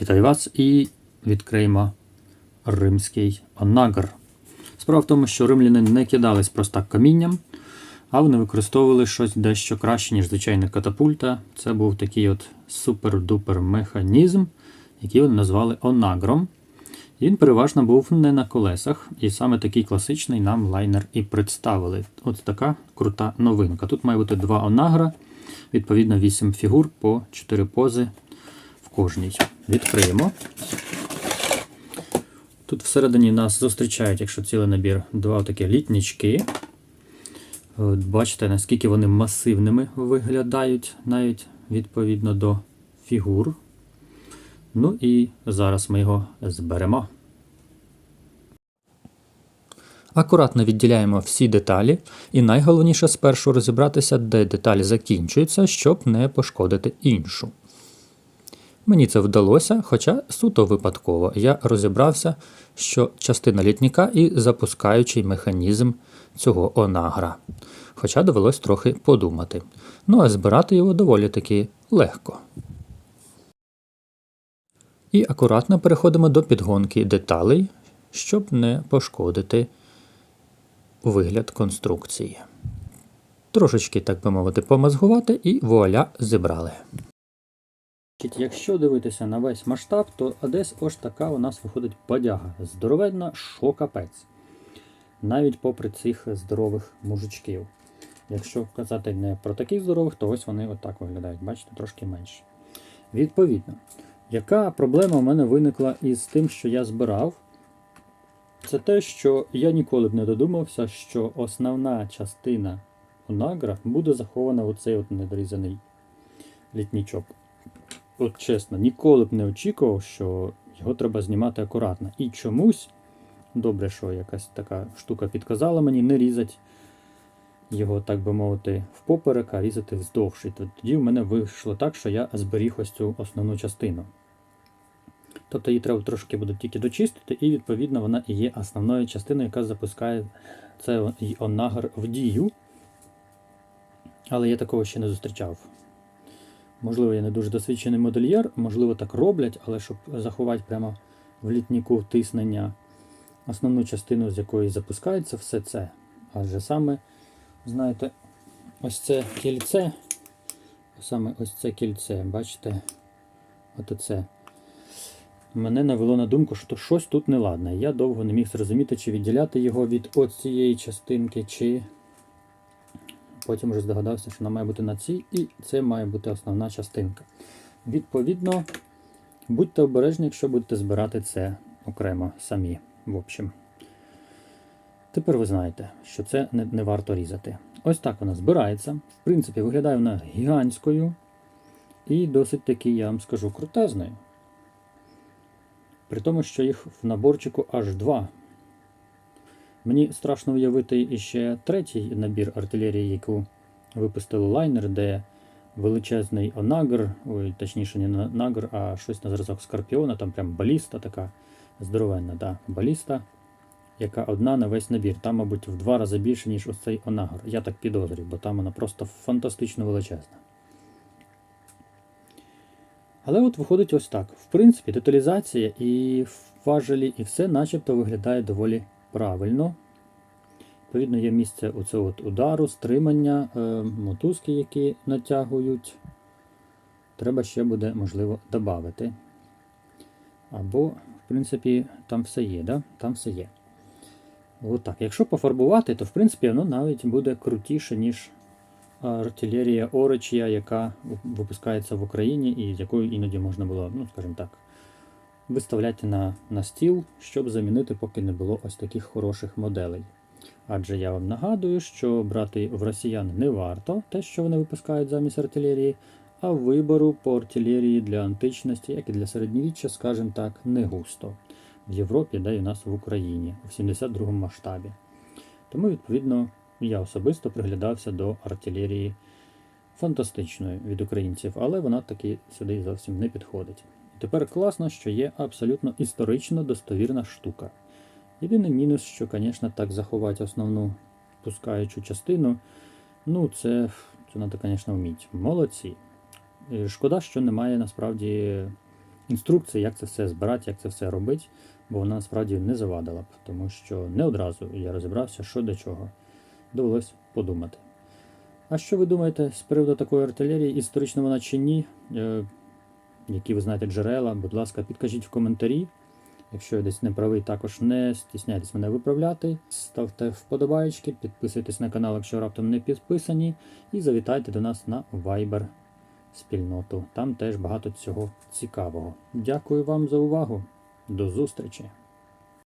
Вітаю вас і відкриємо римський онагр. Справа в тому, що римляни не кидались просто камінням, а вони використовували щось дещо краще, ніж звичайна катапульта. Це був такий от супер-дупер механізм, який вони назвали онагром. І Він переважно був не на колесах, і саме такий класичний нам лайнер і представили. От така крута новинка. Тут має бути два онагра, відповідно 8 фігур по 4 пози в кожній. Відкриємо. Тут всередині нас зустрічають, якщо цілий набір, два такі літнічки. От Бачите, наскільки вони масивними виглядають, навіть відповідно до фігур. Ну і зараз ми його зберемо. Акуратно відділяємо всі деталі, і найголовніше спершу розібратися, де деталь закінчується, щоб не пошкодити іншу. Мені це вдалося, хоча суто випадково я розібрався, що частина літніка і запускаючий механізм цього онагра. Хоча довелось трохи подумати. Ну а збирати його доволі таки легко. І акуратно переходимо до підгонки деталей, щоб не пошкодити вигляд конструкції. Трошечки, так би мовити, помазгувати і вуаля зібрали. Якщо дивитися на весь масштаб, то десь ось така у нас виходить подяга. Здоровенна, що капець. Навіть попри цих здорових мужичків. Якщо казати не про таких здорових, то ось вони отак виглядають, бачите, трошки менше. Відповідно, яка проблема в мене виникла із тим, що я збирав? Це те, що я ніколи б не додумався, що основна частина онагра буде захована у цей от недорізаний літнічок. От чесно, ніколи б не очікував, що його треба знімати акуратно. І чомусь, добре, що якась така штука підказала мені, не різати його, так би мовити, впоперек, а різати вздовж. І тоді в мене вийшло так, що я зберіг ось цю основну частину. Тобто її треба трошки буде тільки дочистити, і відповідно вона і є основною частиною, яка запускає цей онагр в дію. Але я такого ще не зустрічав. Можливо, я не дуже досвідчений модельєр, можливо, так роблять, але щоб заховати прямо в літніку втиснення основну частину, з якої запускається все це. Адже саме, знаєте, ось це кільце, саме ось це кільце, бачите? Оце. Мене навело на думку, що щось тут неладне. Я довго не міг зрозуміти, чи відділяти його від ось цієї частинки, чи потім вже здогадався, що вона має бути на цій, і це має бути основна частинка. Відповідно, будьте обережні, якщо будете збирати це окремо самі. В общем. Тепер ви знаєте, що це не, не варто різати. Ось так вона збирається. В принципі, виглядає вона гігантською і досить таки, я вам скажу, крутезною. При тому, що їх в наборчику аж два. Мені страшно уявити іще третій набір артилерії, яку випустили лайнер, де величезний онагр, ой, точніше, не нагр, а щось на зразок Скорпіона, там прям баліста така здоровенна, да, баліста, яка одна на весь набір. Там, мабуть, в два рази більше, ніж ось цей онагр. Я так підозрюю, бо там вона просто фантастично величезна. Але от виходить ось так. В принципі, деталізація і важелі, і все начебто виглядає доволі правильно. Відповідно, є місце у цього от удару, стримання, е, мотузки, які натягують. Треба ще буде, можливо, додати. Або, в принципі, там все є. да? Там все є. От так. Якщо пофарбувати, то в принципі воно навіть буде крутіше, ніж артилерія Оричія, яка випускається в Україні і з якою іноді можна було, ну, скажімо так, виставляти на, на стіл, щоб замінити, поки не було ось таких хороших моделей. Адже я вам нагадую, що брати в росіян не варто те, що вони випускають замість артилерії, а вибору по артилерії для античності, як і для середньовіччя, скажімо так, не густо. В Європі, да і в нас в Україні, в 72-му масштабі. Тому, відповідно, я особисто приглядався до артилерії фантастичної від українців, але вона таки сюди зовсім не підходить. Тепер класно, що є абсолютно історично достовірна штука. Єдиний мінус, що, звісно, так заховати основну пускаючу частину, ну, це це треба, звісно, вміти. Молодці. Шкода, що немає насправді інструкції, як це все збирати, як це все робити, бо вона насправді не завадила б, тому що не одразу я розібрався, що до чого. Довелось подумати. А що ви думаєте з приводу такої артилерії, історично вона чи ні? Які ви знаєте джерела, будь ласка, підкажіть в коментарі. Якщо я десь не правий, також не стісняйтесь мене виправляти. Ставте вподобайки, підписуйтесь на канал, якщо раптом не підписані, і завітайте до нас на Viber спільноту. Там теж багато цього цікавого. Дякую вам за увагу. До зустрічі!